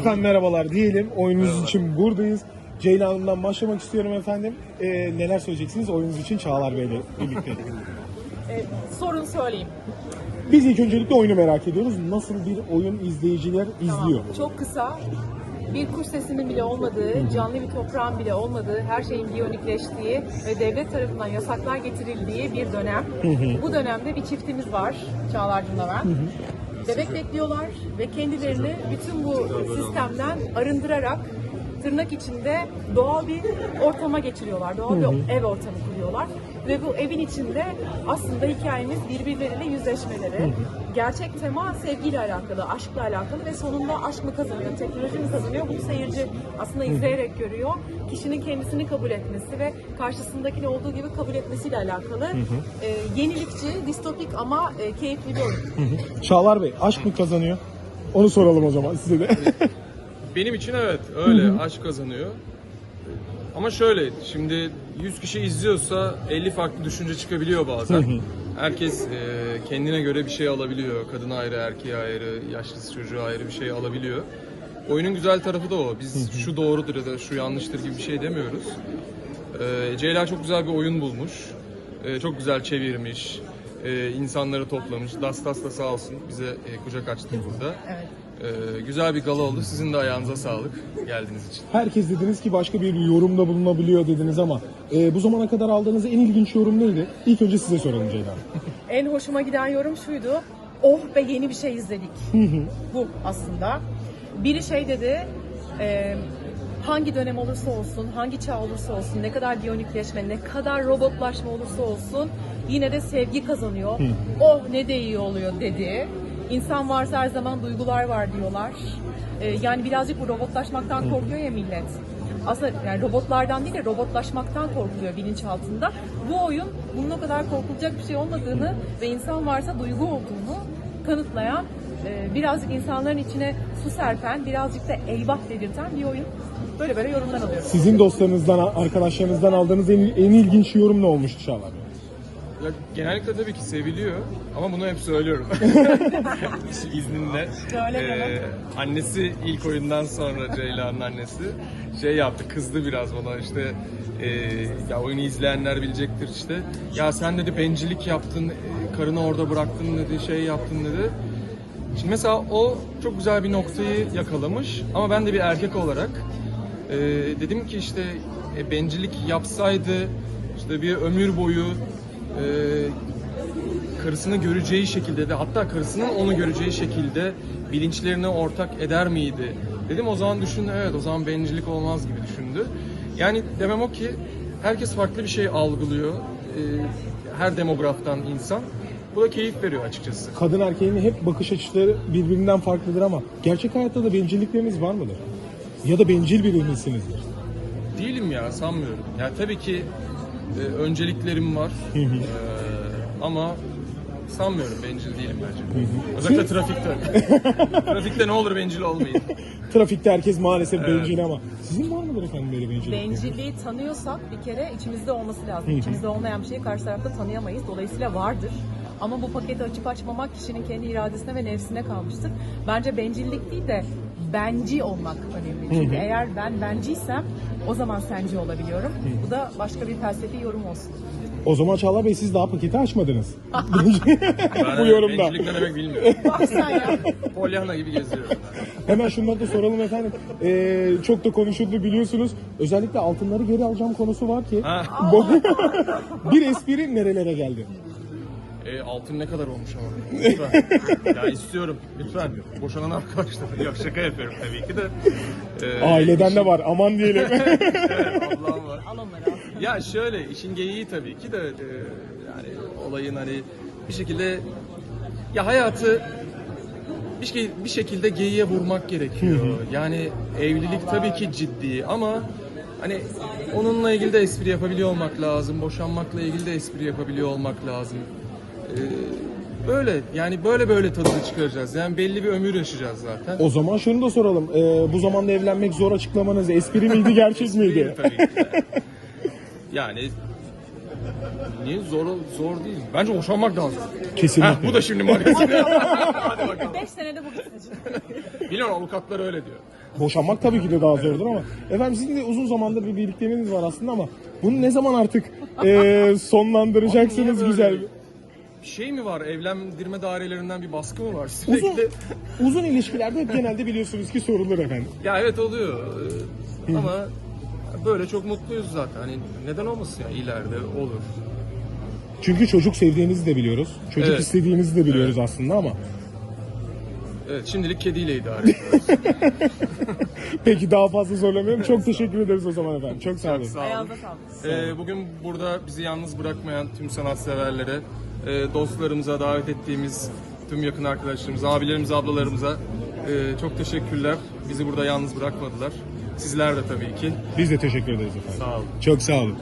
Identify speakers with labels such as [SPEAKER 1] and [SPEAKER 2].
[SPEAKER 1] Efendim merhabalar diyelim. Oyununuz için buradayız. Ceylan Hanım'dan başlamak istiyorum efendim. Ee, neler söyleyeceksiniz oyununuz için Çağlar Bey'le birlikte?
[SPEAKER 2] Ee, sorun söyleyeyim.
[SPEAKER 1] Biz ilk öncelikle oyunu merak ediyoruz. Nasıl bir oyun izleyiciler izliyor?
[SPEAKER 2] Çok kısa. Bir kuş sesinin bile olmadığı, canlı bir toprağın bile olmadığı, her şeyin biyonikleştiği ve devlet tarafından yasaklar getirildiği bir dönem. Bu dönemde bir çiftimiz var, Çağlar'cığımla ben. Bebek bekliyorlar ve kendilerini bütün bu sistemden arındırarak tırnak içinde doğal bir ortama geçiriyorlar. Doğal bir ev ortamı kuruyorlar. Ve bu evin içinde aslında hikayemiz birbirleriyle yüzleşmeleri. Gerçek tema sevgiyle alakalı, aşkla alakalı ve sonunda aşk mı kazanıyor, teknoloji mi kazanıyor? Bunu seyirci aslında izleyerek görüyor. Kişinin kendisini kabul etmesi ve karşısındakini olduğu gibi kabul etmesiyle alakalı. Ee, yenilikçi, distopik ama e, keyifli bir oyun.
[SPEAKER 1] Çağlar Bey aşk mı kazanıyor? Onu soralım o zaman size de.
[SPEAKER 3] Benim için evet öyle aşk kazanıyor. Ama şöyle şimdi 100 kişi izliyorsa 50 farklı düşünce çıkabiliyor bazen. Herkes e, kendine göre bir şey alabiliyor. Kadın ayrı, erkeğe ayrı, yaşlısı çocuğu ayrı bir şey alabiliyor. Oyunun güzel tarafı da o. Biz şu doğrudur ya da şu yanlıştır gibi bir şey demiyoruz. E, Ceyla çok güzel bir oyun bulmuş. E, çok güzel çevirmiş. E, insanları toplamış. Dastas da sağ olsun bize e, kucak açtı burada.
[SPEAKER 2] Evet.
[SPEAKER 3] Ee, güzel bir gala oldu. Sizin de ayağınıza sağlık geldiğiniz için.
[SPEAKER 1] Herkes dediniz ki başka bir yorumda bulunabiliyor dediniz ama e, bu zamana kadar aldığınız en ilginç yorum neydi? İlk önce size soralım Ceylan.
[SPEAKER 2] En hoşuma giden yorum şuydu. Oh be yeni bir şey izledik. Bu aslında. Biri şey dedi. e, hangi dönem olursa olsun, hangi çağ olursa olsun, ne kadar biyonikleşme, ne kadar robotlaşma olursa olsun yine de sevgi kazanıyor. Oh ne de iyi oluyor dedi. İnsan varsa her zaman duygular var diyorlar. E, yani birazcık bu robotlaşmaktan korkuyor ya millet. Aslında yani robotlardan değil de robotlaşmaktan korkuluyor bilinçaltında. Bu oyun bunun o kadar korkulacak bir şey olmadığını ve insan varsa duygu olduğunu kanıtlayan, e, birazcık insanların içine su serpen, birazcık da eyvah dedirten bir oyun. Böyle böyle yorumlar alıyorum.
[SPEAKER 1] Sizin dostlarınızdan, arkadaşlarınızdan aldığınız en, en ilginç yorum ne olmuştu Çağlar?
[SPEAKER 3] Ya, genellikle tabii ki seviliyor ama bunu hep söylüyorum. İzninle.
[SPEAKER 2] Söyle
[SPEAKER 3] Ee, annesi ilk oyundan sonra Ceyla'nın annesi şey yaptı kızdı biraz bana işte e, ya oyunu izleyenler bilecektir işte ya sen dedi bencillik yaptın e, karını orada bıraktın dedi şey yaptın dedi. Şimdi mesela o çok güzel bir noktayı yakalamış ama ben de bir erkek olarak e, dedim ki işte e, bencillik yapsaydı işte bir ömür boyu e, karısını göreceği şekilde de hatta karısının onu göreceği şekilde bilinçlerini ortak eder miydi? Dedim o zaman düşündü evet o zaman bencillik olmaz gibi düşündü. Yani demem o ki herkes farklı bir şey algılıyor. E, her demograftan insan. Bu da keyif veriyor açıkçası.
[SPEAKER 1] Kadın erkeğin hep bakış açıları birbirinden farklıdır ama gerçek hayatta da bencillikleriniz var mıdır? Ya da bencil biri misinizdir?
[SPEAKER 3] Değilim ya sanmıyorum. Ya tabii ki e, önceliklerim var. E, ama sanmıyorum bencil değilim bence. Özellikle trafikte. trafikte ne olur bencil olmayın.
[SPEAKER 1] Trafikte herkes maalesef bencil ama sizin var mıdır efendim böyle bencillik?
[SPEAKER 2] Bencilliği tanıyorsak bir kere içimizde olması lazım. İçimizde olmayan bir şeyi karşı tarafta tanıyamayız. Dolayısıyla vardır. Ama bu paketi açıp açmamak kişinin kendi iradesine ve nefsine kalmıştır. Bence bencillik değil de benci olmak önemli. Çünkü eğer ben benciysem o zaman senci olabiliyorum. Bu da başka bir felsefi yorum olsun.
[SPEAKER 1] O zaman Çağlar Bey siz daha paketi açmadınız. Bu yorumda.
[SPEAKER 3] bencillik ne demek bilmiyorum.
[SPEAKER 2] Bak sen ya.
[SPEAKER 3] Pollyanna gibi geziyorum.
[SPEAKER 1] Hemen şunları da soralım efendim. Ee, çok da konuşuldu biliyorsunuz. Özellikle altınları geri alacağım konusu var ki.
[SPEAKER 3] Ha.
[SPEAKER 1] Bu- bir espri nerelere geldi?
[SPEAKER 3] E, altın ne kadar olmuş ama. Lütfen. ya istiyorum. Lütfen. Boşanan arkadaşlar. Yok şaka yapıyorum tabii ki de. E,
[SPEAKER 1] Aileden de var aman diyelim.
[SPEAKER 3] Evet, ablam var.
[SPEAKER 2] Al onları al.
[SPEAKER 3] Ya şöyle işin geyiği tabii ki de e, yani olayın hani bir şekilde ya hayatı bir, şey, bir şekilde geyiğe vurmak gerekiyor. Yani evlilik tabii ki ciddi ama hani onunla ilgili de espri yapabiliyor olmak lazım. Boşanmakla ilgili de espri yapabiliyor olmak lazım. E, böyle yani böyle böyle tadını çıkaracağız. Yani belli bir ömür yaşayacağız zaten.
[SPEAKER 1] o zaman şunu da soralım. Ee, bu zamanda evlenmek zor açıklamanız espri miydi gerçek miydi?
[SPEAKER 3] tabii ki de. Yani niye zor zor değil. Bence boşanmak lazım.
[SPEAKER 1] Kesinlikle.
[SPEAKER 3] Heh, bu da şimdi magazin. Hadi bakalım.
[SPEAKER 2] 5 senede bu bitsin.
[SPEAKER 3] Biliyorum avukatlar öyle diyor.
[SPEAKER 1] Boşanmak tabii ki de daha zordur ama efendim sizin de uzun zamandır bir birlikteliğiniz var aslında ama bunu ne zaman artık e, sonlandıracaksınız
[SPEAKER 3] Niye
[SPEAKER 1] güzel?
[SPEAKER 3] böyle? Şey mi var? Evlendirme dairelerinden bir baskı mı var
[SPEAKER 1] Uzun,
[SPEAKER 3] sürekli?
[SPEAKER 1] uzun ilişkilerde hep genelde biliyorsunuz ki sorulur efendim.
[SPEAKER 3] Ya evet oluyor. Ee, Ama böyle çok mutluyuz zaten. Hani neden olmasın ya ileride olur.
[SPEAKER 1] Çünkü çocuk sevdiğinizi de biliyoruz. Çocuk
[SPEAKER 3] Evet.
[SPEAKER 1] istediğinizi de biliyoruz aslında ama.
[SPEAKER 3] Evet şimdilik kediyle idare ediyoruz.
[SPEAKER 1] Peki daha fazla zorlamayalım. Çok teşekkür ederiz o zaman efendim. Çok sağ olun.
[SPEAKER 3] Sağ olun.
[SPEAKER 2] Ayağınıza sağlık.
[SPEAKER 3] Ee, bugün burada bizi yalnız bırakmayan tüm sanatseverlere, e, dostlarımıza, davet ettiğimiz tüm yakın arkadaşlarımıza, abilerimize, ablalarımıza e, çok teşekkürler. Bizi burada yalnız bırakmadılar. Sizler de tabii ki.
[SPEAKER 1] Biz de teşekkür ederiz efendim.
[SPEAKER 3] Sağ olun.
[SPEAKER 1] Çok sağ olun.